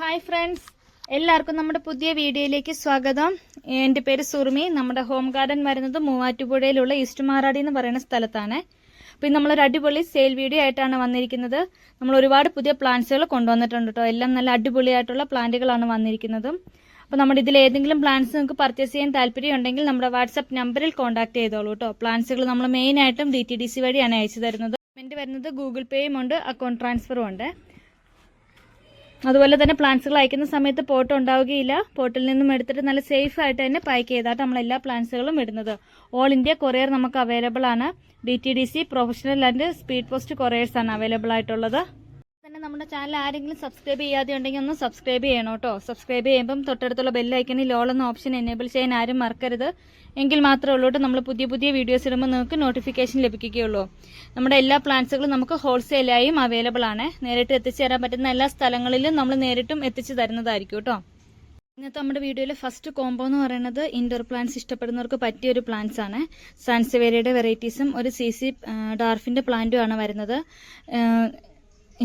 Hi friends എല്ലാവർക്കും നമ്മുടെ പുതിയ വീഡിയോയിലേക്ക് സ്വാഗതം. എന്റെ പേര് സുറുമി നമ്മുടെ ഹോം ഗാർഡൻ വരുന്നത് മൂവാറ്റുപുഴയിലുള്ള ഈസ്റ്റ് മാറാടി എന്ന് പറയുന്ന സ്ഥലത്താണ്. ഇന്ന് നമ്മളൊരു അടിപൊളി സെയിൽ വീഡിയോ ആയിട്ടാണ് വന്നിരിക്കുന്നത്. നമ്മൾ ഒരുപാട് പുതിയ പ്ലാന്റ്സുകൾ കൊണ്ടുവന്നിട്ടുണ്ട് കേട്ടോ. എല്ലാം നല്ല അടിപൊളിയായിട്ടുള്ള പ്ലാന്റുകളാണ് വന്നിരിക്കുന്നത്. അപ്പോൾ നമ്മുടെ ഇതിൽ ഏതെങ്കിലും പ്ലാന്റ്സ് നിങ്ങൾക്ക് പർച്ചേസ് ചെയ്യാൻ താല്പര്യം ഉണ്ടെങ്കിൽ നമ്മുടെ വാട്സപ്പ് നമ്പറിൽ കോൺടാക്ട് ചെയ്തോളൂ കേട്ടോ. പ്ലാന്റ്സുകൾ നമ്മൾ മെയിനായിട്ടും ഡി ടി ഡി സി വഴിയാണ് അയച്ചു തരുന്നത്. പേയ്മെന്റ് വരുന്നത് ഗൂഗിൾ പേയും ഉണ്ട് അക്കൗണ്ട് ട്രാൻസ്ഫറും ഉണ്ട്. അതുപോലെ തന്നെ പ്ലാന്റ്സുകൾ അയക്കുന്ന സമയത്ത് പോട്ട് ഉണ്ടാവുകയില്ല. പോട്ടിൽ നിന്നും എടുത്തിട്ട് നല്ല സേഫ് ആയിട്ട് തന്നെ പാക്ക് ചെയ്താട്ട് നമ്മൾ എല്ലാ പ്ലാന്റ്സുകളും ഇടുന്നത്. ഓൾ ഇന്ത്യ കൊറിയർ നമുക്ക് അവൈലബിൾ ആണ്. D T D C professional and speed post couriers ആണ് അവൈലബിൾ ആയിട്ടുള്ളത്. തന്നെ നമ്മുടെ ചാനൽ ആരെങ്കിലും സബ്സ്ക്രൈബ് ചെയ്യാതെ ഉണ്ടെങ്കിൽ ഒന്ന് സബ്സ്ക്രൈബ് ചെയ്യണം കേട്ടോ സബ്സ്ക്രൈബ് ചെയ്യുമ്പം തൊട്ടടുത്തുള്ള ബെല്ലൈക്കണിൽ ലോൾ എന്ന ഓപ്ഷൻ എനേബിൾ ചെയ്യാൻ ആരും മറക്കരുത്. എങ്കിൽ മാത്രമേ ഉള്ളൂ നമ്മൾ പുതിയ പുതിയ വീഡിയോസ് ഇടുമ്പോൾ നിങ്ങൾക്ക് നോട്ടിഫിക്കേഷൻ ലഭിക്കുകയുള്ളൂ. നമ്മുടെ എല്ലാ പ്ലാന്റ്സുകളും നമുക്ക് ഹോൾസെയിലായും അവൈലബിൾ ആണ്. നേരിട്ട് എത്തിച്ചു തരാൻ പറ്റുന്ന എല്ലാ സ്ഥലങ്ങളിലും നമ്മൾ നേരിട്ടും എത്തിച്ചു തരുന്നതായിരിക്കും കേട്ടോ ഇന്നത്തെ നമ്മുടെ വീഡിയോയിലെ ഫസ്റ്റ് കോംബോ എന്ന് പറയുന്നത് ഇൻഡോർ പ്ലാന്റ്സ് ഇഷ്ടപ്പെടുന്നവർക്ക് പറ്റിയ ഒരു പ്ലാന്റ്സ് ആണ് സാൻസവേരയുടെ വെറൈറ്റീസും ഒരു സി സി ഡാർഫിന്റെ പ്ലാന്റും ആണ് വരുന്നത്.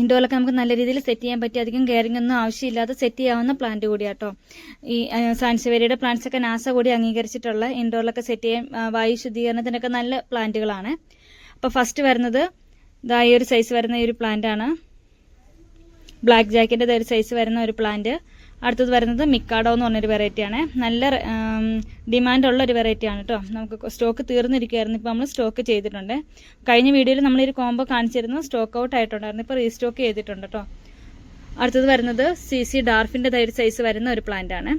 ഇൻഡോറിലൊക്കെ നമുക്ക് നല്ല രീതിയിൽ സെറ്റ് ചെയ്യാൻ പറ്റി അധികം കെയറിംഗ് ഒന്നും ആവശ്യമില്ലാതെ സെറ്റ് ചെയ്യാവുന്ന പ്ലാന്റ് കൂടിയാട്ടോ. ഈ സാൻസവേരിയുടെ പ്ലാന്റ്സ് ഒക്കെ നാസ കൂടി അംഗീകരിച്ചിട്ടുള്ള ഇൻഡോറിലൊക്കെ സെറ്റ് ചെയ്യാൻ വായു ശുദ്ധീകരണത്തിനൊക്കെ നല്ല പ്ലാന്റുകളാണ്. അപ്പോൾ ഫസ്റ്റ് വരുന്നത് ഇതാ ഈ ഒരു സൈസ് വരുന്ന ഈ ഒരു പ്ലാന്റ് ആണ്. ബ്ലാക്ക് ജാക്കിന്റെ ഒരു സൈസ് വരുന്ന ഒരു പ്ലാന്റ് അടുത്തത് വരുന്നത് മിക്കാഡോ എന്ന് പറഞ്ഞൊരു വെറൈറ്റിയാണ് നല്ല ഡിമാൻഡ് ഉള്ള ഒരു വെറൈറ്റി ആണ് കേട്ടോ നമുക്ക് സ്റ്റോക്ക് തീർന്നിരിക്കുകയായിരുന്നു ഇപ്പോൾ നമ്മൾ സ്റ്റോക്ക് ചെയ്തിട്ടുണ്ട്. കഴിഞ്ഞ വീഡിയോയിൽ നമ്മൾ ഈ കോംബോ കാണിച്ചിരുന്നു. സ്റ്റോക്ക് ഔട്ട് ആയിട്ടുണ്ടായിരുന്നു. ഇപ്പോൾ റീസ്റ്റോക്ക് ചെയ്തിട്ടുണ്ട് കേട്ടോ അടുത്തത് വരുന്നത് സി സി ഡാർഫിന്റെ തൈര് സൈസ് വരുന്ന ഒരു പ്ലാന്റ് ആണ്.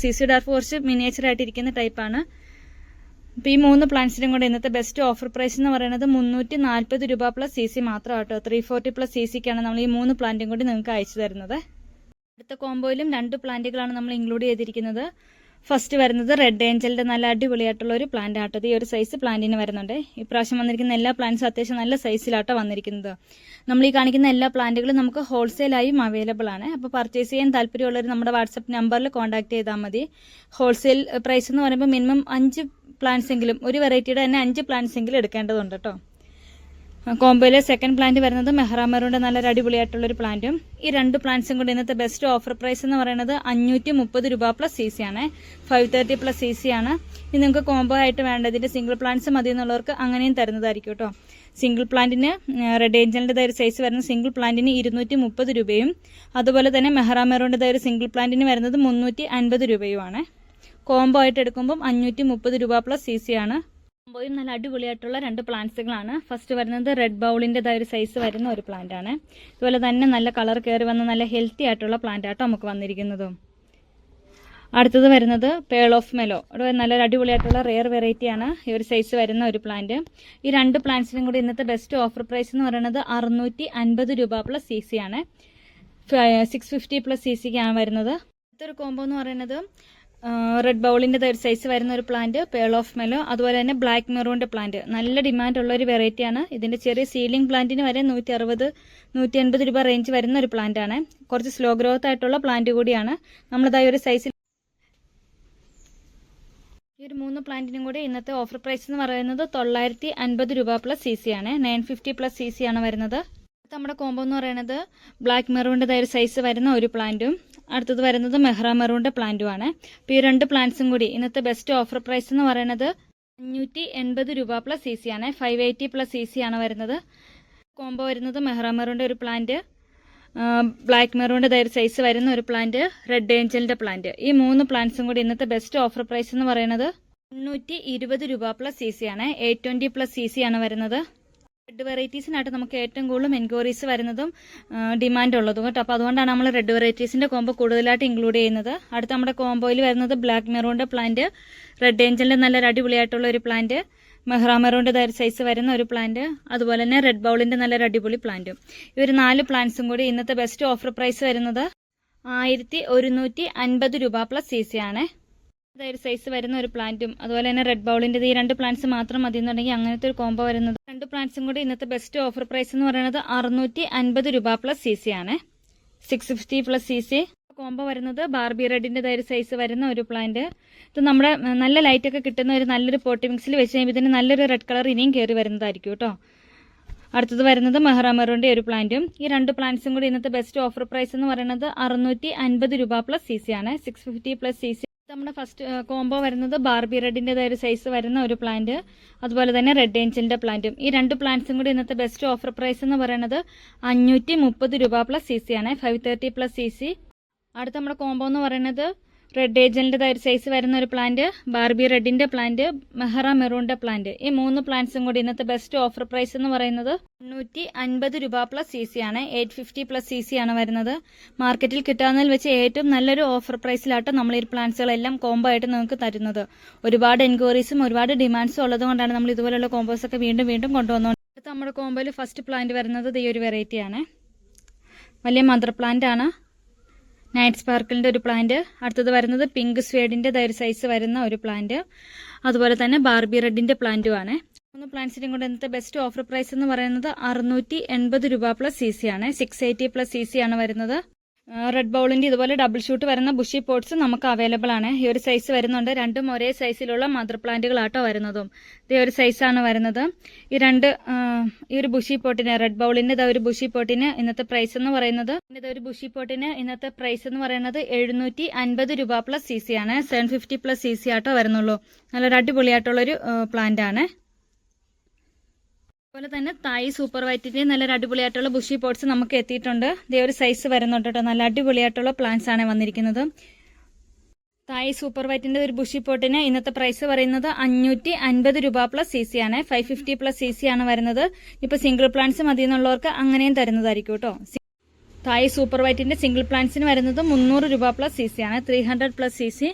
സി സി ഡാർഫ് കുറച്ച് മിനിയേച്ചർ ആയിട്ടിരിക്കുന്ന ടൈപ്പാണ് അപ്പോൾ ഈ മൂന്ന് പ്ലാന്റ്സിനും കൂടെ ഇന്നത്തെ ബെസ്റ്റ് ഓഫർ പ്രൈസ് എന്ന് പറയുന്നത് മുന്നൂറ്റി നാൽപ്പത് രൂപ പ്ലസ് സി സി മാത്രം കേട്ടോ ത്രീ ഫോർട്ടി പ്ലസ് സി സിക്കാണ് നമ്മൾ ഈ മൂന്ന് പ്ലാന്റും കൂടി നിങ്ങൾക്ക് അയച്ചു തരുന്നത്. അടുത്ത കോംബോയിലും രണ്ട് പ്ലാന്റുകളാണ് നമ്മൾ ഇൻക്ലൂഡ് ചെയ്തിരിക്കുന്നത്. ഫസ്റ്റ് വരുന്നത് റെഡ് ഏഞ്ചലിന്റെ നല്ല അടിപൊളിയായിട്ടുള്ള ഒരു പ്ലാന്റ് ആട്ടത് ഈ ഒരു സൈസ് പ്ലാന്റിന് വരുന്നുണ്ട്. ഇപ്രാവശ്യം വന്നിരിക്കുന്ന എല്ലാ പ്ലാന്റ്സും അത്യാവശ്യം നല്ല സൈസിലാട്ടോ വന്നിരിക്കുന്നത്. നമ്മൾ ഈ കാണിക്കുന്ന എല്ലാ പ്ലാന്റുകളും നമുക്ക് ഹോൾസെയിലായും അവൈലബിൾ ആണ്. അപ്പോൾ പർച്ചേസ് ചെയ്യാൻ താല്പര്യമുള്ളവർ നമ്മുടെ വാട്സപ്പ് നമ്പറിൽ കോൺടാക്ട് ചെയ്താൽ മതി. ഹോൾസെയിൽ പ്രൈസ് എന്ന് പറയുമ്പോൾ മിനിമം അഞ്ച് പ്ലാന്റ്സ് എങ്കിലും ഒരു വെറൈറ്റിയുടെ തന്നെ അഞ്ച് പ്ലാന്റ്സ് എങ്കിലും എടുക്കേണ്ടതുണ്ട് കേട്ടോ കോംബോയിലെ സെക്കൻഡ് പ്ലാന്റ് വരുന്നത് മെഹ്റാമറുടെ നല്ലൊരു അടിപൊളിയായിട്ടുള്ള ഒരു പ്ലാന്റും ഈ രണ്ട് പ്ലാന്റ്സും കൂടി ഇന്നത്തെ ബെസ്റ്റ് ഓഫർ പ്രൈസ് എന്ന് പറയുന്നത് അഞ്ഞൂറ്റി മുപ്പത് രൂപ പ്ലസ് സി സി ആണ്. Five thirty plus C C ആണ്. ഇനി നിങ്ങൾക്ക് കോംബോ ആയിട്ട് വേണ്ടതിന്റെ സിംഗിൾ പ്ലാന്റ്സ് മതി എന്നുള്ളവർക്ക് അങ്ങനെയും തരുന്നതായിരിക്കും കേട്ടോ സിംഗിൾ പ്ലാന്റിന് റെഡ് ഏഞ്ചലിന്റെ ഒരു സൈസ് വരുന്ന സിംഗിൾ പ്ലാന്റിന് ഇരുന്നൂറ്റി മുപ്പത് രൂപയും അതുപോലെ തന്നെ മെഹ്റാമറിന്റെ ഒരു സിംഗിൾ പ്ലാന്റിന് വരുന്നത് മുന്നൂറ്റി അൻപത് രൂപയുമാണ്. കോംബോ ആയിട്ട് എടുക്കുമ്പം അഞ്ഞൂറ്റി മുപ്പത് രൂപ പ്ലസ് സി സി ആണ്. കോംബോയും നല്ല അടിപൊളിയായിട്ടുള്ള രണ്ട് പ്ലാന്റ്സുകളാണ്. ഫസ്റ്റ് വരുന്നത് റെഡ് ബൗളിന്റെതായ ഒരു സൈസ് വരുന്ന ഒരു പ്ലാന്റ് ആണ്. അതുപോലെ തന്നെ നല്ല കളർ കയറി വന്ന നല്ല ഹെൽത്തി ആയിട്ടുള്ള പ്ലാന്റ് ആട്ടോ നമുക്ക് വന്നിരിക്കുന്നതും. അടുത്തത് വരുന്നത് പേൾ ഓഫ് മെലോ അവിടെ നല്ല അടിപൊളിയായിട്ടുള്ള റെയർ വെറൈറ്റി ആണ്. ഈ ഒരു സൈസ് വരുന്ന ഒരു പ്ലാന്റ് ഈ രണ്ട് പ്ലാന്റ്സിനും കൂടി ഇന്നത്തെ ബെസ്റ്റ് ഓഫർ പ്രൈസ് എന്ന് പറയുന്നത് അറുന്നൂറ്റി അൻപത് രൂപ പ്ലസ് സി സി ആണ്. സിക്സ് ഫിഫ്റ്റി പ്ലസ് സി സിക്കാണ് വരുന്നത്. അടുത്തൊരു കോംബോ എന്ന് പറയുന്നത് റെഡ് ബൗളിന്റെ ഒരു സൈസ് വരുന്ന ഒരു പ്ലാന്റ് പേൾ ഓഫ് മെലോ അതുപോലെ തന്നെ ബ്ലാക്ക് മെറൂണിന്റെ പ്ലാന്റ് നല്ല ഡിമാൻഡ് ഉള്ള ഒരു വെറൈറ്റിയാണ് ഇതിന്റെ ചെറിയ സീലിംഗ് പ്ലാന്റിന് വരെ നൂറ്റി അറുപത് നൂറ്റി അൻപത് രൂപ റേഞ്ച് വരുന്ന ഒരു പ്ലാന്റ് ആണ്. കുറച്ച് സ്ലോ ഗ്രോത്ത് ആയിട്ടുള്ള പ്ലാന്റ് കൂടിയാണ്. നമ്മളിതായി ഒരു സൈസിൽ ഈ ഒരു മൂന്ന് പ്ലാന്റിനും കൂടി ഇന്നത്തെ ഓഫർ പ്രൈസ് എന്ന് പറയുന്നത് തൊള്ളായിരത്തി അൻപത് രൂപ പ്ലസ് സി സി ആണ്. Nine fifty plus C C ആണ് വരുന്നത്. നമ്മുടെ കോംബോ എന്ന് പറയുന്നത് ബ്ലാക്ക് മെറൂണിന്റെ ഒരു സൈസ് വരുന്ന ഒരു പ്ലാന്റും അടുത്തത് വരുന്നത് മെഹ്റ മെറൂണിന്റെ പ്ലാന്റും ആണ്. അപ്പോൾ ഈ രണ്ട് പ്ലാന്റ്സും കൂടി ഇന്നത്തെ ബെസ്റ്റ് ഓഫർ പ്രൈസ് എന്ന് പറയുന്നത് അഞ്ഞൂറ്റി എൺപത് രൂപ പ്ലസ് സി സി ആണ്. Five eighty plus C C ആണ് വരുന്നത്. കോംബോ വരുന്നത് മെഹ്റ മെറൂണിന്റെ ഒരു പ്ലാന്റ് ബ്ലാക്ക് മെറൂണിന്റെ ഒരു സൈസ് വരുന്ന ഒരു പ്ലാന്റ് റെഡ് ഏഞ്ചലിന്റെ പ്ലാന്റ് ഈ മൂന്ന് പ്ലാന്റ്സും കൂടി ഇന്നത്തെ ബെസ്റ്റ് ഓഫർ പ്രൈസ് എന്ന് പറയുന്നത് മുന്നൂറ്റി ഇരുപത് രൂപ പ്ലസ് സി സി ആണ്. Eight twenty plus C C ആണ് വരുന്നത്. റെഡ് വെറൈറ്റീസിനായിട്ട് നമുക്ക് ഏറ്റവും കൂടുതലും എൻക്വയറീസ് വരുന്നതും ഡിമാൻഡ് ഉള്ളതും കേട്ടോ. അപ്പോൾ അതുകൊണ്ടാണ് നമ്മൾ റെഡ് വെറൈറ്റീസിന്റെ കോംബോ കൂടുതലായിട്ട് ഇൻക്ലൂഡ് ചെയ്യുന്നത്. അടുത്ത നമ്മുടെ കോംബോയിൽ വരുന്നത് ബ്ലാക്ക് മെറൂണിന്റെ പ്ലാന്റ് റെഡ് ഏഞ്ചലിന്റെ നല്ലൊരു അടിപൊളിയായിട്ടുള്ള ഒരു പ്ലാന്റ് മെഹ്റാമെറോന്റെ ഒരു സൈസ് വരുന്ന ഒരു പ്ലാന്റ് അതുപോലെ തന്നെ റെഡ് ബൗളിന്റെ നല്ലൊരു അടിപൊളി പ്ലാന്റും ഈ നാല് പ്ലാന്റ്സും കൂടി ഇന്നത്തെ ബെസ്റ്റ് ഓഫർ പ്രൈസ് വരുന്നത് ആയിരത്തി ഒരുന്നൂറ്റി അൻപത് രൂപ പ്ലസ് സി സി ആണ്. ഒരു സൈസ് വരുന്ന ഒരു പ്ലാന്റും അതുപോലെ തന്നെ റെഡ് ബൗളിന്റെ ഈ രണ്ട് പ്ലാന്റ്സ് മാത്രം മതി എന്നുണ്ടെങ്കിൽ അങ്ങനത്തെ ഒരു കോംബോ വരുന്നത് രണ്ട് പ്ലാന്റ്സും കൂടി ഇന്നത്തെ ബെസ്റ്റ് ഓഫർ പ്രൈസ് എന്ന് പറയുന്നത് അറുന്നൂറ്റി അൻപത് രൂപ പ്ലസ് സി സി ആണ്. Six fifty plus C C combo വരുന്നത് ബാർബി റെഡിന്റെ ഒരു സൈസ് വരുന്ന ഒരു പ്ലാന്റ് ഇത് നമ്മുടെ നല്ല ലൈറ്റ് ഒക്കെ കിട്ടുന്ന ഒരു നല്ലൊരു പോട്ടി മിക്സിൽ വെച്ച് കഴിയുമ്പോൾ ഇതിന് നല്ലൊരു റെഡ് കളർ ഇനിയും കയറി വരുന്നതായിരിക്കും കേട്ടോ അടുത്തത് വരുന്നത് മെഹ്റാമറിന്റെ ഒരു പ്ലാന്റും ഈ രണ്ട് പ്ലാന്റ്സും കൂടി ഇന്നത്തെ ബെസ്റ്റ് ഓഫർ പ്രൈസ് എന്ന് പറയുന്നത് അറുന്നൂറ്റി അൻപത് രൂപ പ്ലസ് സി സി ആണ്. Six fifty plus C C നമ്മുടെ ഫസ്റ്റ് കോംബോ വരുന്നത് ബാർബി റെഡിന്റെതായ ഒരു സൈസ് വരുന്ന ഒരു പ്ലാന്റ് അതുപോലെ തന്നെ റെഡ് ഏഞ്ചലിന്റെ പ്ലാന്റും ഈ രണ്ട് പ്ലാന്റ്സും കൂടി ഇന്നത്തെ ബെസ്റ്റ് ഓഫർ പ്രൈസ് എന്ന് പറയുന്നത് അഞ്ഞൂറ്റി മുപ്പത് രൂപ പ്ലസ് സി ആണ്. ഫൈവ് തേർട്ടി പ്ലസ് സി അടുത്ത നമ്മുടെ കോംബോ എന്ന് പറയുന്നത് റെഡ് ഏജലിന്റെ ഒരു സൈസ് വരുന്ന ഒരു പ്ലാന്റ് ബാർബി റെഡിന്റെ പ്ലാന്റ് മെഹറ മെറൂണിന്റെ പ്ലാന്റ് ഈ മൂന്ന് പ്ലാന്റ്സും കൂടി ഇന്നത്തെ ബെസ്റ്റ് ഓഫർ പ്രൈസ് എന്ന് പറയുന്നത് മുന്നൂറ്റി അൻപത് രൂപ പ്ലസ് സി സി ആണ്. Eight fifty plus C C ആണ് വരുന്നത്. മാർക്കറ്റിൽ കിട്ടാവുന്നതിൽ വെച്ച് ഏറ്റവും നല്ലൊരു ഓഫർ പ്രൈസിലാട്ടോ നമ്മൾ ഈ പ്ലാന്റ്സുകളെല്ലാം കോംബോ ആയിട്ട് നിങ്ങൾക്ക് തരുന്നത്. ഒരുപാട് എൻക്വയറീസും ഒരുപാട് ഡിമാൻഡ്സും ഉള്ളതുകൊണ്ടാണ് നമ്മൾ ഇതുപോലുള്ള കോംബോസ് ഒക്കെ വീണ്ടും വീണ്ടും കൊണ്ടുവന്നത് അടുത്ത നമ്മുടെ കോംബോയിൽ ഫസ്റ്റ് പ്ലാന്റ് വരുന്നത് ഈ ഒരു വെറൈറ്റിയാണ് വലിയ മദർ പ്ലാന്റ് ആണ്. നൈറ്റ് സ്പാർക്കിളിന്റെ ഒരു പ്ലാന്റ് അടുത്തത് വരുന്നത് പിങ്ക് സ്വേഡിന്റെ ഒരു സൈസ് വരുന്ന ഒരു പ്ലാന്റ് അതുപോലെ തന്നെ ബാർബി റെഡിന്റെ പ്ലാന്റും ആണ് മൂന്ന് പ്ലാന്റ്സിനും കൊണ്ട് ഇന്നത്തെ ബെസ്റ്റ് ഓഫർ പ്രൈസ് എന്ന് പറയുന്നത് അറുന്നൂറ്റി എൺപത് രൂപ പ്ലസ് സി ആണ്. സിക്സ് എയ്റ്റി പ്ലസ് സി ആണ് വരുന്നത്. റെഡ് ബൗളിന്റെ ഇതുപോലെ ഡബിൾ ഷൂട്ട് വരുന്ന ബുഷി പോട്ട്സ് നമുക്ക് അവൈലബിൾ ആണ്. ഈ ഒരു സൈസ് വരുന്നുണ്ട്. രണ്ടും ഒരേ സൈസിലുള്ള മദർ പ്ലാന്റുകളാട്ടോ വരുന്നതും. ഇതേ ഒരു സൈസാണ് വരുന്നത്. ഈ രണ്ട് ഈ ഒരു ബുഷി പോട്ടിന് റെഡ് ബൗളിന്റെ ഇതാ ഒരു ബുഷി പോട്ടിന് ഇന്നത്തെ പ്രൈസ് എന്ന് പറയുന്നത് ഇത് ഒരു ബുഷി പോട്ടിന് ഇന്നത്തെ പ്രൈസ് എന്ന് പറയുന്നത് എഴുന്നൂറ്റി അൻപത് രൂപ പ്ലസ് സി സി ആണ്. Seven fifty plus C C ആട്ടോ വരുന്നുള്ളൂ. നല്ലൊരു അടിപൊളിയായിട്ടുള്ളൊരു പ്ലാന്റ് ആണ്. അതുപോലെ തന്നെ തായ് സൂപ്പർ വൈറ്റിന്റെ നല്ല അടിപൊളിയായിട്ടുള്ള ബുഷി പോട്ട്സ് നമുക്ക് എത്തിയിട്ടുണ്ട്. ഇതേ ഒരു സൈസ് വരുന്നുണ്ട് കേട്ടോ. നല്ല അടിപൊളിയായിട്ടുള്ള പ്ലാന്റ്സ് ആണ് വന്നിരിക്കുന്നത്. തായ് സൂപ്പർ വൈറ്റിന്റെ ഒരു ബുഷി പോട്ടിന് ഇന്നത്തെ പ്രൈസ് പറയുന്നത് അഞ്ഞൂറ്റി അൻപത് രൂപ പ്ലസ് സി സി ആണ്. Five fifty plus C C ആണ് വരുന്നത്. ഇപ്പൊ സിംഗിൾ പ്ലാന്റ്സ് മതി എന്നുള്ളവർക്ക് അങ്ങനെയും തരുന്നതായിരിക്കും കേട്ടോ. തായ് സൂപ്പർ വൈറ്റിന്റെ സിംഗിൾ പ്ലാന്റ്സിന് വരുന്നത് മുന്നൂറ് രൂപ പ്ലസ് സി സി ആണ്. Three hundred plus C C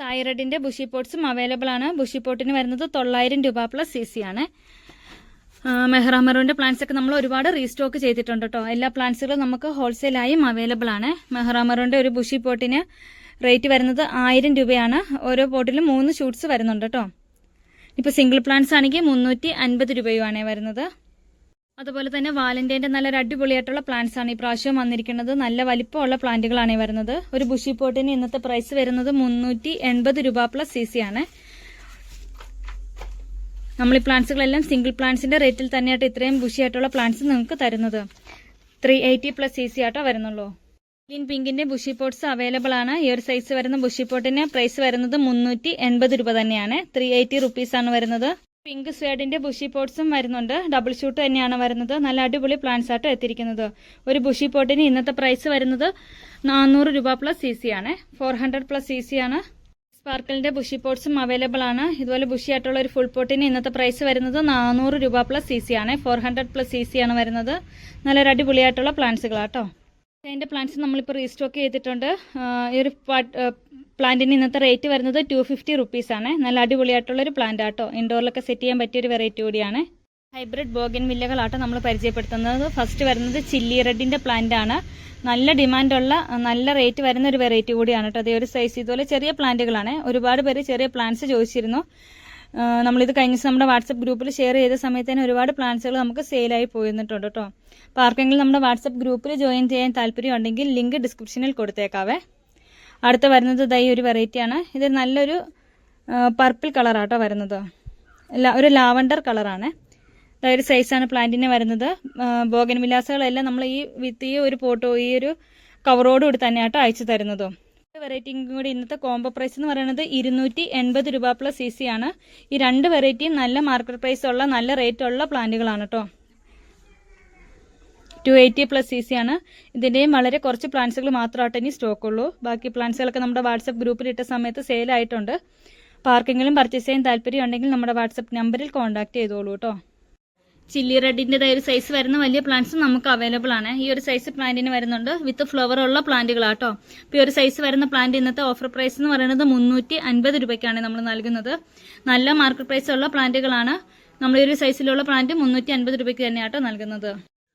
തൈറോയിഡിന്റെ ബുഷി പോട്ട്സും അവൈലബിൾ ആണ്. ബുഷി പോട്ടിന് വരുന്നത് തൊള്ളായിരം രൂപ പ്ലസ് സി സി ആണ്. മെഹ്റാമറുവിന്റെ പ്ലാന്റ്സ് ഒക്കെ നമ്മൾ ഒരുപാട് റീസ്റ്റോക്ക് ചെയ്തിട്ടുണ്ട് കേട്ടോ എല്ലാ പ്ലാന്റ്സുകളും നമുക്ക് ഹോൾസെയിലായും അവൈലബിൾ ആണ്. മെഹ്റാമറുവിന്റെ ഒരു ബുഷി പോട്ടിന് റേറ്റ് വരുന്നത് ആയിരം രൂപയാണ്. ഓരോ പോട്ടിലും മൂന്ന് ഷൂട്ട്സ് വരുന്നുണ്ട് കേട്ടോ ഇപ്പോൾ സിംഗിൾ പ്ലാന്റ്സ് ആണെങ്കിൽ മുന്നൂറ്റി അൻപത് രൂപയുമാണ് വരുന്നത്. അതുപോലെ തന്നെ വാലന്റൈന്റെ നല്ല അടിപൊളിയായിട്ടുള്ള പ്ലാന്റ്സ് ആണ് ഈ പ്രാവശ്യം വന്നിരിക്കുന്നത്. നല്ല വലിപ്പമുള്ള പ്ലാന്റുകളാണ് വരുന്നത്. ഒരു ബുഷി പോട്ടിന് ഇന്നത്തെ പ്രൈസ് വരുന്നത് മുന്നൂറ്റി എൺപത് രൂപ പ്ലസ് സി സി ആണ്. നമ്മൾ ഈ പ്ലാന്റ്സുകളെല്ലാം സിംഗിൾ പ്ലാന്റ്സിന്റെ റേറ്റിൽ തന്നെയായിട്ട് ഇത്രയും ബുഷി ആയിട്ടുള്ള പ്ലാന്റ്സ് നിങ്ങൾക്ക് തരുന്നത്. Three eighty plus C C ആട്ടോ വരുന്നുള്ളൂ. ഗ്രീൻ പിങ്കിന്റെ ബുഷി പോട്ട്സ് അവൈലബിൾ ആണ്. ഈ ഒരു സൈസ് വരുന്ന ബുഷി പോട്ടിന് പ്രൈസ് വരുന്നത് മുന്നൂറ്റി എൺപത് രൂപ തന്നെയാണ്. ത്രീ എയ്റ്റി റുപ്പീസ് ആണ് വരുന്നത്. പിങ്ക് സ്വേഡിന്റെ ബുഷി പോട്ട്സും വരുന്നുണ്ട്. ഡബിൾ ഷൂട്ട് തന്നെയാണ് വരുന്നത്. നല്ല അടിപൊളി പ്ലാന്റ്സ് ആയിട്ട് എത്തിയിരിക്കുന്നത്. ഒരു ബുഷി പോട്ടിന് ഇന്നത്തെ പ്രൈസ് വരുന്നത് നാനൂറ് രൂപ പ്ലസ് സി സി ആണ്. Four hundred plus C C ആണ്. സ്പാർക്കിളിന്റെ ബുഷി പോട്ട്സും അവൈലബിൾ ആണ്. ഇതുപോലെ ബുഷി ആയിട്ടുള്ള ഒരു ഫുൾ പോട്ടിന് ഇന്നത്തെ പ്രൈസ് വരുന്നത് നാനൂറ് രൂപ പ്ലസ് സി സി ആണ്. Four hundred plus C C ആണ് വരുന്നത്. നല്ലൊരു അടിപൊളിയായിട്ടുള്ള പ്ലാന്റ്സുകളാട്ടോ. അതിന്റെ പ്ലാന്റ്സ് നമ്മളിപ്പോൾ റീസ്റ്റോക്ക് ചെയ്തിട്ടുണ്ട്. ഈ ഒരു പ്ലാന്റിന് ഇന്നത്തെ റേറ്റ് വരുന്നത് ടു ഫിഫ്റ്റി റുപ്പീസാണ് നല്ല അടിപൊളിയായിട്ടുള്ളൊരു പ്ലാന്റ് ആട്ടോ. ഇൻഡോറിലൊക്കെ സെറ്റ് ചെയ്യാൻ പറ്റിയ ഒരു വെറൈറ്റി കൂടിയാണ്. ഹൈബ്രിഡ് ബോഗൻ വില്ലകളാട്ടോ നമ്മൾ പരിചയപ്പെടുത്തുന്നത്. ഫസ്റ്റ് വരുന്നത് ചില്ലി റെഡിന്റെ പ്ലാന്റ് ആണ്. നല്ല ഡിമാൻഡുള്ള നല്ല റേറ്റ് വരുന്ന ഒരു വെറൈറ്റി കൂടിയാണ് കേട്ടോ. അതേ ഒരു സൈസ് ഇതുപോലെ ചെറിയ പ്ലാന്റുകളാണ് ഒരുപാട് പേര് ചെറിയ പ്ലാന്റ്സ് ചോദിച്ചിരുന്നു. നമ്മളിത് കഴിഞ്ഞ നമ്മുടെ വാട്സപ്പ് ഗ്രൂപ്പിൽ ഷെയർ ചെയ്ത സമയത്ത് തന്നെ ഒരുപാട് പ്ലാന്റ്സുകൾ നമുക്ക് സെയിലായി പോയിരുന്നിട്ടുണ്ട് കേട്ടോ. അപ്പോൾ ആർക്കെങ്കിലും നമ്മുടെ വാട്സപ്പ് ഗ്രൂപ്പിൽ ജോയിൻ ചെയ്യാൻ താല്പര്യം ഉണ്ടെങ്കിൽ ലിങ്ക് ഡിസ്ക്രിപ്ഷനിൽ കൊടുത്തേക്കാവേ. അടുത്ത വരുന്നത് ദൈ ഒരു വെറൈറ്റിയാണ് ഇത് നല്ലൊരു പർപ്പിൾ കളറാട്ടോ വരുന്നത്. ഒരു ലാവണ്ടർ കളറാണ് ഒരു സൈസാണ് പ്ലാന്റിന് വരുന്നത്. ബോഗൻ വിലാസുകളെല്ലാം നമ്മൾ ഈ വിത്ത് ഈ ഒരു ഫോട്ടോ ഈ ഒരു കവറോടുകൂടി തന്നെയാട്ടോ അയച്ചു തരുന്നതും. വെറൈറ്റിയും കൂടി ഇന്നത്തെ കോംബോ പ്രൈസ് എന്ന് പറയുന്നത് ഇരുന്നൂറ്റി എൺപത് രൂപ പ്ലസ് സി ആണ്. ഈ രണ്ട് വെറൈറ്റിയും നല്ല മാർക്കറ്റ് പ്രൈസ് ഉള്ള നല്ല റേറ്റ് ഉള്ള പ്ലാന്റുകളാണ് കേട്ടോ two eighty plus C C ആണ്. ഇതിന്റെയും വളരെ കുറച്ച് പ്ലാന്റ്സുകൾ മാത്രമായിട്ട് ഇനി സ്റ്റോക്ക് ഉള്ളൂ. ബാക്കി പ്ലാന്റ്സുകളൊക്കെ നമ്മുടെ വാട്സപ്പ് ഗ്രൂപ്പിൽ ഇട്ട സമയത്ത് സെയിൽ ആയിട്ടുണ്ട്. ആർക്കെങ്കിലും പർച്ചേസ് ചെയ്യാൻ താല്പര്യം ഉണ്ടെങ്കിൽ നമ്മുടെ വാട്സപ്പ് നമ്പറിൽ കോൺടാക്ട് ചെയ്തോളൂ കേട്ടോ ചില്ലി റെഡിന്റെതായ ഒരു സൈസ് വരുന്ന വലിയ പ്ലാന്റ്സ് നമുക്ക് അവൈലബിൾ ആണ്. ഈ ഒരു സൈസ് പ്ലാന്റിന് വരുന്നുണ്ട്. വിത്ത് ഫ്ലവർ ഉള്ള പ്ലാന്റുകളാട്ടോ ഈ ഒരു സൈസ് വരുന്ന പ്ലാന്റ് ഇന്നത്തെ ഓഫർ പ്രൈസ് എന്ന് പറയുന്നത് മുന്നൂറ്റി അൻപത് രൂപയ്ക്കാണ് നമ്മൾ നൽകുന്നത്. നല്ല മാർക്കറ്റ് പ്രൈസ് ഉള്ള പ്ലാന്റുകളാണ് നമ്മൾ ഈ ഒരു സൈസിലുള്ള പ്ലാന്റ് മുന്നൂറ്റി അൻപത് രൂപയ്ക്ക് തന്നെയാട്ടോ നൽകുന്നത്.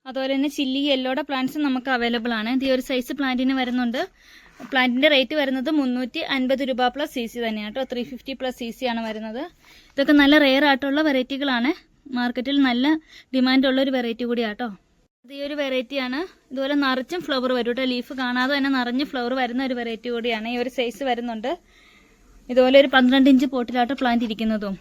അതുപോലെ തന്നെ ചില്ലി യെല്ലോയുടെ പ്ലാന്റ്സ് നമുക്ക് അവൈലബിൾ ആണ്. ഈ ഒരു സൈസ് പ്ലാന്റിന് വരുന്നുണ്ട്. പ്ലാന്റിന്റെ റേറ്റ് വരുന്നത് മുന്നൂറ്റി അൻപത് രൂപ പ്ലസ് സി സി തന്നെയാണ് കേട്ടോ three fifty plus C C ആണ് വരുന്നത്. ഇതൊക്കെ നല്ല റെയർ ആയിട്ടുള്ള വെറൈറ്റികളാണ് മാർക്കറ്റിൽ നല്ല ഡിമാൻഡ് ഉള്ള ഒരു വെറൈറ്റി കൂടിയാട്ടോ. ഇത് ഈ ഒരു വെറൈറ്റിയാണ് ഇതുപോലെ നിറച്ചും ഫ്ലവർ വരും കേട്ടോ. ലീഫ് കാണാതെ തന്നെ നിറഞ്ഞ് ഫ്ലവർ വരുന്ന ഒരു വെറൈറ്റി കൂടിയാണ്. ഈ ഒരു സൈസ് വരുന്നുണ്ട്. ഇതുപോലെ ഒരു പന്ത്രണ്ട് ഇഞ്ച് പോട്ടിലാട്ടോ പ്ലാന്റ് ഇരിക്കുന്നതും.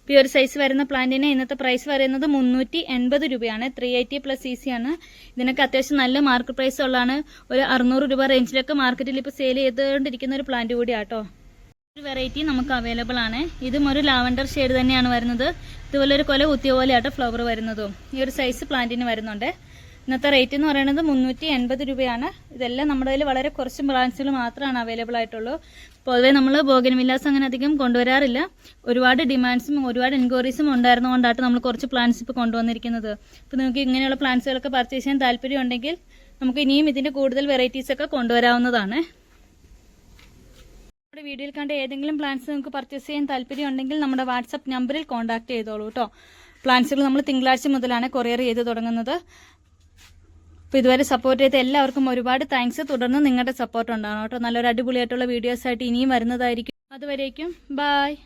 ഇപ്പോൾ ഈ ഒരു സൈസ് വരുന്ന പ്ലാന്റിന് ഇന്നത്തെ പ്രൈസ് പറയുന്നത് മുന്നൂറ്റി എൺപത് രൂപയാണ്. Three eighty plus C C ആണ്. ഇതിനൊക്കെ അത്യാവശ്യം നല്ല മാർക്കറ്റ് പ്രൈസ് ഉള്ളതാണ്. ഒരു അറുന്നൂറ് രൂപ റേഞ്ചിലൊക്കെ മാർക്കറ്റിൽ ഇപ്പോൾ സെയിൽ ചെയ്തുകൊണ്ടിരിക്കുന്ന ഒരു പ്ലാന്റ് കൂടിയാട്ടോ. ഒരു വെറൈറ്റി നമുക്ക് അവൈലബിൾ ആണ്. ഇതും ഒരു ലാവൻഡർ ഷെയ്ഡ് തന്നെയാണ് വരുന്നത്. ഇതുപോലെ ഒരു കൊല കുത്തിയ പോലെയാട്ടോ ഫ്ലവർ വരുന്നതും. ഈ ഒരു സൈസ് പ്ലാന്റിന് വരുന്നുണ്ട്. ഇന്നത്തെ റേറ്റ് എന്ന് പറയുന്നത് മുന്നൂറ്റി എൺപത് രൂപയാണ്. ഇതെല്ലാം നമ്മുടെ കയ്യിൽ വളരെ കുറച്ച് ബ്രാഞ്ചുകൾ മാത്രമാണ് അവൈലബിൾ ആയിട്ടുള്ളൂ. പൊതുവെ നമ്മൾ ബോഗൻ വില്ലാസ് അങ്ങനെ അധികം കൊണ്ടുവരാറില്ല. ഒരുപാട് ഡിമാൻഡ്സും ഒരുപാട് എൻക്വയറീസും ഉണ്ടായിരുന്നുകൊണ്ടാണ് നമ്മൾ കുറച്ച് പ്ലാന്റ്സ് ഇപ്പോൾ കൊണ്ടുവന്നിരിക്കുന്നത്. ഇപ്പം നിങ്ങൾക്ക് ഇങ്ങനെയുള്ള പ്ലാന്റ്സുകളൊക്കെ പർച്ചേസ് ചെയ്യാൻ താല്പര്യം ഉണ്ടെങ്കിൽ നമുക്ക് ഇനിയും ഇതിന്റെ കൂടുതൽ വെറൈറ്റീസൊക്കെ കൊണ്ടുവരാവുന്നതാണ്. നമ്മുടെ വീഡിയോയിൽ കണ്ട ഏതെങ്കിലും പ്ലാൻസ് നിങ്ങൾക്ക് പർച്ചേസ് ചെയ്യാൻ താല്പര്യം ഉണ്ടെങ്കിൽ നമ്മുടെ വാട്സപ്പ് നമ്പറിൽ കോൺടാക്ട് ചെയ്തോളൂ കേട്ടോ പ്ലാൻസുകൾ നമ്മൾ തിങ്കളാഴ്ച മുതലാണ് കൊറിയർ ചെയ്ത് തുടങ്ങുന്നത്. അപ്പോൾ ഇതുവരെ സപ്പോർട്ട് ചെയ്ത എല്ലാവർക്കും ഒരുപാട് താങ്ക്സ് തുടർന്ന് നിങ്ങളുടെ സപ്പോർട്ട് ഉണ്ടാകണം കേട്ടോ നല്ലൊരു അടിപൊളിയായിട്ടുള്ള വീഡിയോസ് ആയിട്ട് ഇനിയും വരുന്നതായിരിക്കും. അതുവരേക്കും ബായ്